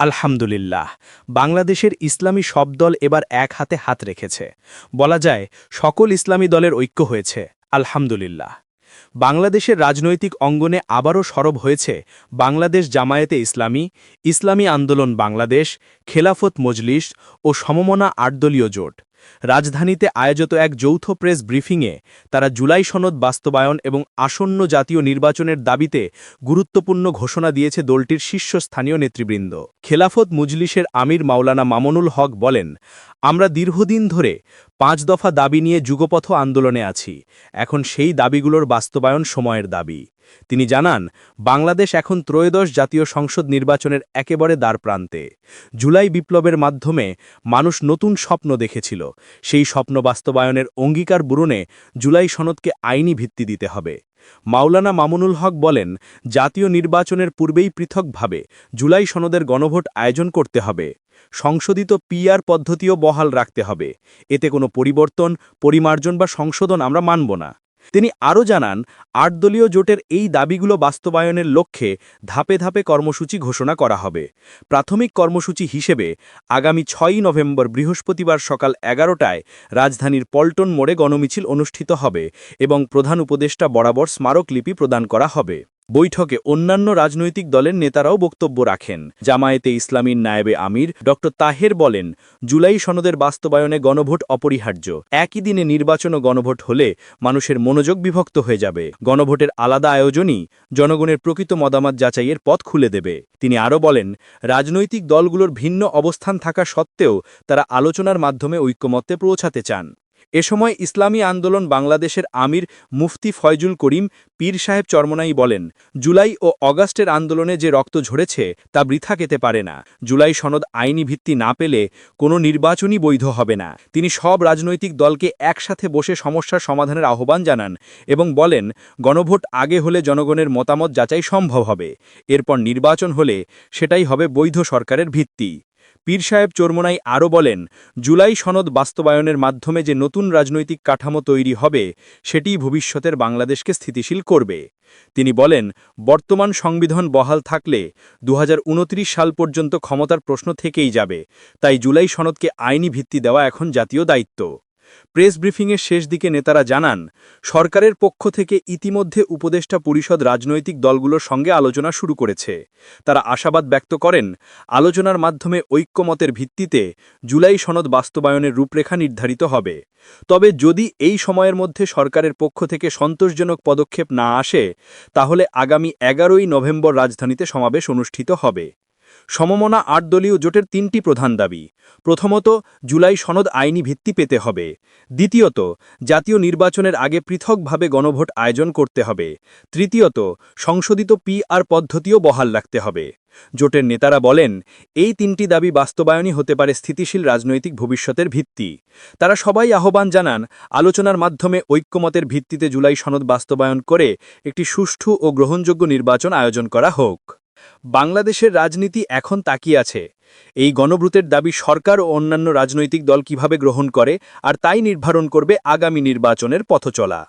আলহামদুলিল্লাহ, বাংলাদেশের ইসলামী সব দল এবার এক হাতে হাত রেখেছে। বলা যায়, সকল ইসলামী দলের ঐক্য হয়েছে। আলহামদুলিল্লাহ। বাংলাদেশের রাজনৈতিক অঙ্গনে আবারও সরব হয়েছে বাংলাদেশ জামায়াতে ইসলামী ইসলামী আন্দোলন বাংলাদেশ, খেলাফত মজলিস ও সমমনা আটদলীয় জোট। রাজধানীতে আয়োজিত এক যৌথ প্রেস ব্রিফিংয়ে তারা জুলাই সনদ বাস্তবায়ন এবং আসন্ন জাতীয় নির্বাচনের দাবিতে গুরুত্বপূর্ণ ঘোষণা দিয়েছে দলটির শীর্ষস্থানীয় নেতৃবৃন্দ। খেলাফত মুজলিসের আমির মাওলানা মামুনুল হক বলেন, আমরা দীর্ঘদিন ধরে পাঁচ দফা দাবি নিয়ে যুগপথ আন্দোলনে আছি। এখন সেই দাবিগুলোর বাস্তবায়ন সময়ের দাবি। তিনি জানান, বাংলাদেশ এখন ত্রয়োদশ জাতীয় সংসদ নির্বাচনের একেবারে দ্বারপ্রান্তে জুলাই বিপ্লবের মাধ্যমে মানুষ নতুন স্বপ্ন দেখেছিল। সেই স্বপ্ন বাস্তবায়নের অঙ্গীকার বুরনে জুলাই সনদকে আইনি ভিত্তি দিতে হবে। মাওলানা মামুনুল হক বলেন, জাতীয় নির্বাচনের পূর্বেই পৃথকভাবে জুলাই সনদের গণভোট আয়োজন করতে হবে। সংশোধিত পিআর পদ্ধতিও বহাল রাখতে হবে। এতে কোনো পরিবর্তন, পরিমার্জন বা সংশোধন আমরা মানব না। তিনি আরও জানান আটদলীয় জোটের এই দাবিগুলো বাস্তবায়নের লক্ষ্যে ধাপে ধাপে কর্মসূচি ঘোষণা করা হবে। প্রাথমিক কর্মসূচি হিসেবে আগামী ছয়ই নভেম্বর বৃহস্পতিবার সকাল এগারোটায় রাজধানীর পল্টন মোড়ে গণমিছিল অনুষ্ঠিত হবে এবং প্রধান উপদেষ্টা বরাবর স্মারক লিপি প্রদান করা হবে। বৈঠকে অন্যান্য রাজনৈতিক দলের নেতারাও বক্তব্য রাখেন। জামায়াতে ইসলামীর নায়েবে আমির ড. তাহের বলেন, জুলাই সনদের বাস্তবায়নে গণভোট অপরিহার্য। একই দিনে নির্বাচন ও গণভোট হলে মানুষের মনোযোগ বিভক্ত হয়ে যাবে। গণভোটের আলাদা আয়োজনই জনগণের প্রকৃত মতামত যাচাইয়ের পথ খুলে দেবে। তিনি আরও বলেন, রাজনৈতিক দলগুলোর ভিন্ন অবস্থান থাকা সত্ত্বেও তারা আলোচনার মাধ্যমে ঐক্যমত্যে পৌঁছাতে চান। এ সময় ইসলামী আন্দোলন বাংলাদেশের আমির মুফতি ফয়জুল করিম পীর সাহেব চরমনাই বলেন, জুলাই ও অগাস্টের আন্দোলনে যে রক্ত ঝরেছে তা বৃথা কেতে পারে না। জুলাই সনদ আইনি ভিত্তি না পেলে কোনো নির্বাচনই বৈধ হবে না। তিনি সব রাজনৈতিক দলকে একসাথে বসে সমস্যার সমাধানের আহ্বান জানান এবং বলেন, গণভোট আগে হলে জনগণের মতামত যাচাই সম্ভব হবে। এরপর নির্বাচন হলে সেটাই হবে বৈধ সরকারের ভিত্তি। পীর সাহেব চোরমোনাই আরও বলেন, জুলাই সনদ বাস্তবায়নের মাধ্যমে যে নতুন রাজনৈতিক কাঠামো তৈরি হবে সেটি ভবিষ্যতের বাংলাদেশকে স্থিতিশীল করবে। তিনি বলেন, বর্তমান সংবিধান বহাল থাকলে দু হাজার উনত্রিশ সাল পর্যন্ত ক্ষমতার প্রশ্ন থেকেই যাবে, তাই জুলাই সনদকে আইনি ভিত্তি দেওয়া এখন জাতীয় দায়িত্ব। প্রেস ব্রিফিংয়ের শেষ দিকে নেতারা জানান, সরকারের পক্ষ থেকে ইতিমধ্যে উপদেষ্টা পরিষদ রাজনৈতিক দলগুলোর সঙ্গে আলোচনা শুরু করেছে। তারা আশাবাদ ব্যক্ত করেন, আলোচনার মাধ্যমে ঐক্যমতের ভিত্তিতে জুলাই সনদ বাস্তবায়নের রূপরেখা নির্ধারিত হবে। তবে যদি এই সময়ের মধ্যে সরকারের পক্ষ থেকে সন্তোষজনক পদক্ষেপ না আসে, তাহলে আগামী এগারোই নভেম্বর রাজধানীতে সমাবেশ অনুষ্ঠিত হবে। সমমনা আট দলীয় জোটের তিনটি প্রধান দাবি। প্রথমত, জুলাই সনদ আইনি ভিত্তি পেতে হবে। দ্বিতীয়ত, জাতীয় নির্বাচনের আগে পৃথকভাবে গণভোট আয়োজন করতে হবে। তৃতীয়ত, সংশোধিত পিআর পদ্ধতিও বহাল রাখতে হবে। জোটের নেতারা বলেন, এই তিনটি দাবি বাস্তবায়নই হতে পারে স্থিতিশীল রাজনৈতিক ভবিষ্যতের ভিত্তি। তারা সবাই আহ্বান জানান, আলোচনার মাধ্যমে ঐক্যমতের ভিত্তিতে জুলাই সনদ বাস্তবায়ন করে একটি সুষ্ঠু ও গ্রহণযোগ্য নির্বাচন আয়োজন করা হোক। বাংলাদেশের রাজনীতি এখন তাকিয়ে আছে। এই গণভ্রুতের দাবি সরকার ও অন্যান্য রাজনৈতিক দল কীভাবে গ্রহণ করে আর তাই নির্ধারণ করবে আগামী নির্বাচনের পথচলা।